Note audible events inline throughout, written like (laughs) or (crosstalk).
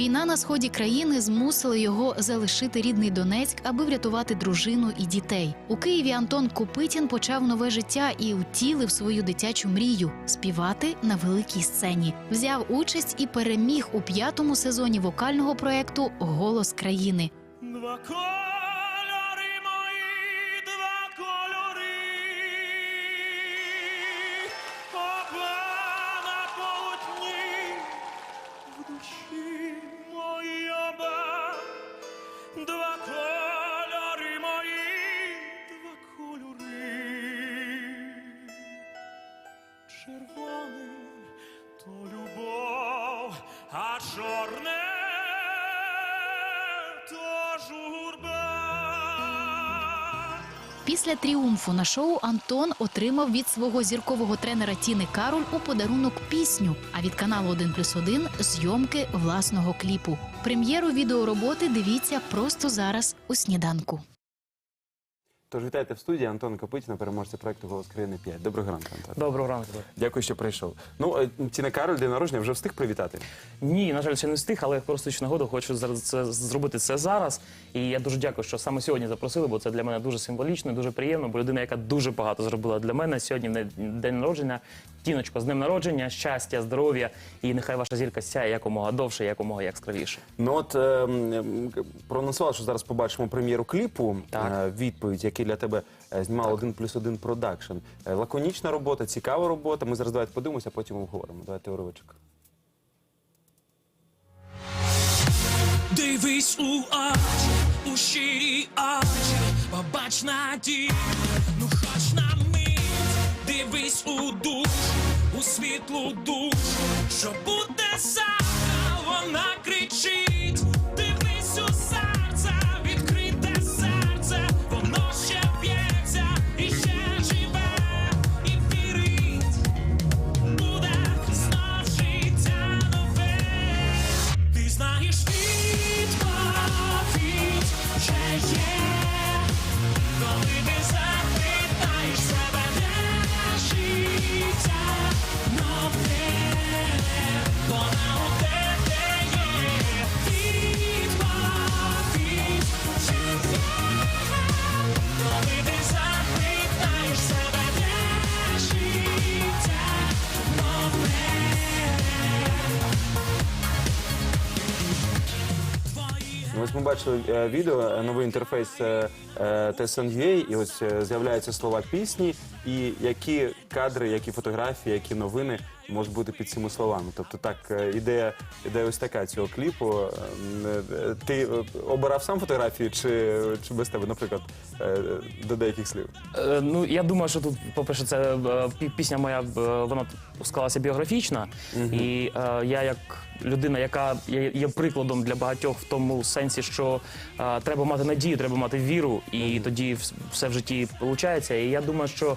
Війна на сході країни змусила його залишити рідний Донецьк, аби врятувати дружину і дітей. У Києві Антон Копитін почав нове життя і втілив свою дитячу мрію співати на великій сцені. Взяв участь і переміг у п'ятому сезоні вокального проекту Голос країни. Після тріумфу на шоу Антон отримав від свого зіркового тренера Тіни Кароль у подарунок пісню. А від каналу 1+,1 – зйомки власного кліпу. Прем'єру відеороботи дивіться просто зараз у сніданку. Тож вітайте в студії Антон Копитіна, переможця проекту Голос країни 5. Доброго ранку, Антон. Доброго ранку. Дякую, що прийшов. Ну, е, Тіна Кароль, день народження, вже встиг привітати. Ні, на жаль, ще не встиг, але я користуючись нагоду, хочу це зробити це зараз. І я дуже дякую, що саме сьогодні запросили, бо це для мене дуже символічно, дуже приємно. Бо людина, яка дуже багато зробила для мене сьогодні день народження. Тіночко, з днем народження, щастя, здоров'я і нехай ваша зірка сяє якомога довше, якомога яскравіше. Ну от е, м, м, що зараз побачимо прем'єру кліпу. Так. Е, відповідь, який для тебе е, знімав один плюс один продакшн. Е, Лаконічна робота, цікава робота. Ми зараз давайте подивимося, а потім обговоримо. Давайте уривочок. Дивись у очі, у щирі очі, побач надію, ну мить, дивись у душу, у світлу душу, що буде завтра, вона кричить, ось ми бачили е, відео, е, новий інтерфейс е, е, TSN.ua, і ось з'являються слова пісні, і які кадри, які фотографії, які новини можуть бути під цими словами. Тобто так, е, ідея, ідея ось така цього кліпу. Е, е, Ти е, обирав сам фотографії чи, чи без тебе, наприклад, до деяких слів? Е, ну я думаю, що тут, по-перше, це е, пісня моя, вона склалася біографічна, і е, я як людина, яка є, прикладом для багатьох в тому сенсі, що треба мати надію, треба мати віру, і тоді все в житті виходить. І я думаю, що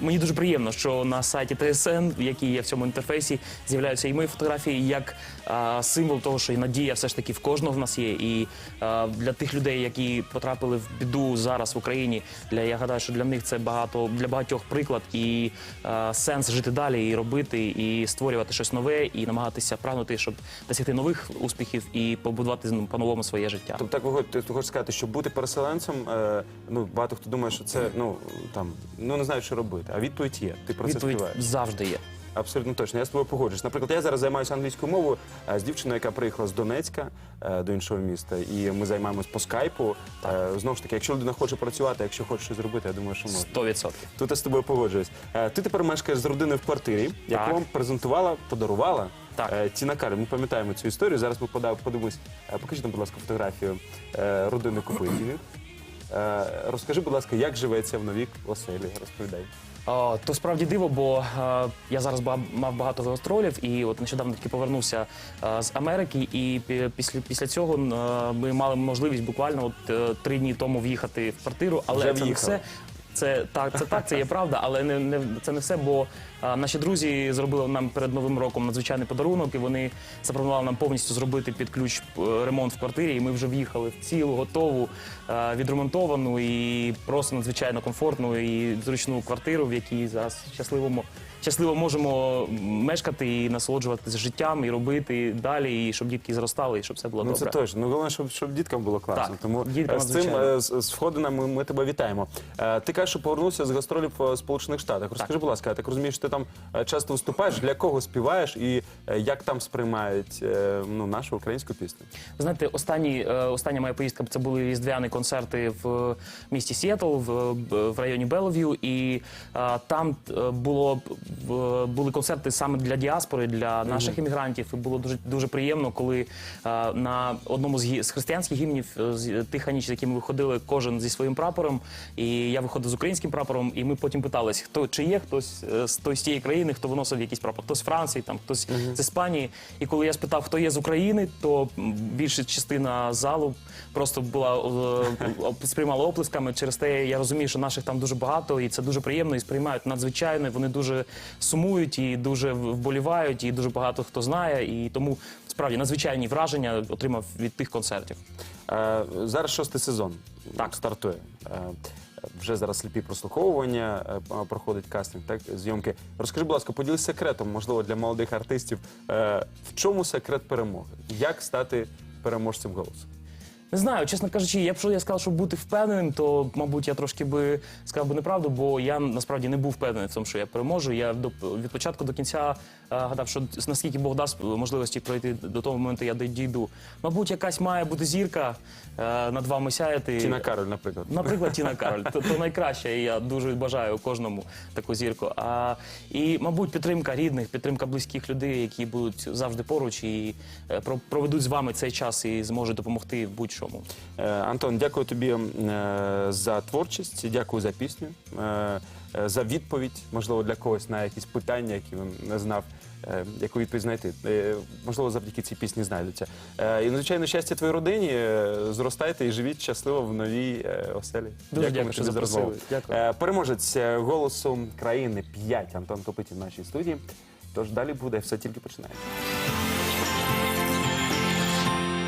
мені дуже приємно, що на сайті ТСН, який є в цьому інтерфейсі, з'являються і мої фотографії як символ того, що і надія все ж таки в кожного в нас є. І для тих людей, які потрапили в біду зараз в Україні, для я гадаю, що для них це багато для багатьох приклад і сенс жити далі, і робити, і створювати щось нове, і намагатися прагнути, щоб досягти нових успіхів і побудувати ну, по-новому своє життя. Тобто, так ви ти хочеш сказати, що бути переселенцем, е, ну багато хто думає, що це ну там ну не знаю, що робити. А відповідь є. Ти про це Відповідь співаєш. завжди є. Абсолютно точно. Я з тобою погоджуюсь. Наприклад, я зараз займаюся англійською мовою е, з дівчиною, яка приїхала з Донецька е, до іншого міста, і ми займаємось по скайпу. Е, Знову ж таки, якщо людина хоче працювати, якщо хоче щось зробити, я думаю, що можна. 100%. Тут я з тобою погоджуюсь. Е, Ти тепер мешкаєш з родиною в квартирі, яку Так. вам презентувала, подарувала Так. е, Тіна Кароль. Ми пам'ятаємо цю історію. Зараз ми пода- подивимось. Е, Покажіть нам, будь ласка, фотографію е, родини Купитіних. Е, Розкажи, будь ласка, як живеться в новій оселі? Розповідай. О, то справді диво, бо е, я зараз ба- мав багато гастролів, і от нещодавно тільки повернувся е, з Америки. І пі- після, після цього е, ми мали можливість буквально от е, три дні тому в'їхати в квартиру, але Вже це не в'їхали. все. Це так, це так, це є правда, але не, не це не все. Бо а, наші друзі зробили нам перед новим роком надзвичайний подарунок, і вони запропонували нам повністю зробити під ключ е, ремонт в квартирі. І ми вже в'їхали в цілу, готову, а, відремонтовану і просто надзвичайно комфортну і зручну квартиру, в якій зараз щасливому щасливо можемо мешкати і насолоджуватися життям, і робити далі, і щоб дітки зростали, і щоб все було Ну це добре. точно. Ну головне, щоб, щоб діткам було класно. Так, Тому діткам е, з цим е, з, з входинами ми тебе вітаємо. Е, Ти кажеш, що повернувся з гастролів в Сполучених Штатах. Розкажи, будь ласка, я так розумію, що ти там е, часто виступаєш. Для кого співаєш і е, як там сприймають е, ну, нашу українську пісню? Ви Знаєте, останні, е, остання моя поїздка це були різдвяні концерти в місті Сіетл, в, в районі Белов'ю, і е, там е, було були концерти саме для діаспори, для наших іммігрантів. І було дуже дуже приємно, коли е, на одному з, гі- з християнських гімнів е, з тиха ніч, з якими виходили кожен зі своїм прапором. І я виходив з українським прапором, і ми потім питались, хто чи є хтось е, з той з тієї країни, хто виносив якийсь прапор, хтось з Франції, там хтось з Іспанії. І коли я спитав, хто є з України, то м, більша частина залу просто була е, оп- сприймала оплесками. Через те я розумію, що наших там дуже багато, і це дуже приємно, і сприймають надзвичайно. Вони дуже сумують і дуже вболівають, і дуже багато хто знає. І тому справді надзвичайні враження отримав від тих концертів. Е, Зараз шостий сезон Так. стартує. Е, Вже зараз сліпі прослуховування, е, проходить кастинг, так, зйомки. Розкажи, будь ласка, поділись секретом, можливо, для молодих артистів. Е, В чому секрет перемоги? Як стати переможцем голосу? Не знаю, чесно кажучи, якщо я сказав, щоб бути впевненим, то мабуть я трошки би сказав би неправду, бо я насправді не був впевнений в тому, що я переможу. Я до від початку до кінця е, гадав, що наскільки Бог дасть можливості пройти до того моменту, я дійду. Мабуть, якась має бути зірка е, над вами сяяти. Тіна Кароль, наприклад. Наприклад, (laughs) Тіна Кароль, то, то найкраще, і я дуже бажаю кожному таку зірку. А, і, мабуть, підтримка рідних, підтримка близьких людей, які будуть завжди поруч і е, про- проведуть з вами цей час і зможуть допомогти в будь-чому. Е, Антон, дякую тобі е, за творчість, дякую за пісню, е, за відповідь, можливо, для когось на якісь питання, які він не знав, яку відповідь знайти. Можливо, завдяки цій пісні знайдуться. І, звичайно, щастя твоїй родині. Зростайте і живіть щасливо в новій оселі. Дуже дякую, що за розмову. Дякую. Переможець голосу країни 5 Антон Копитін в нашій студії. Тож далі буде все тільки починається.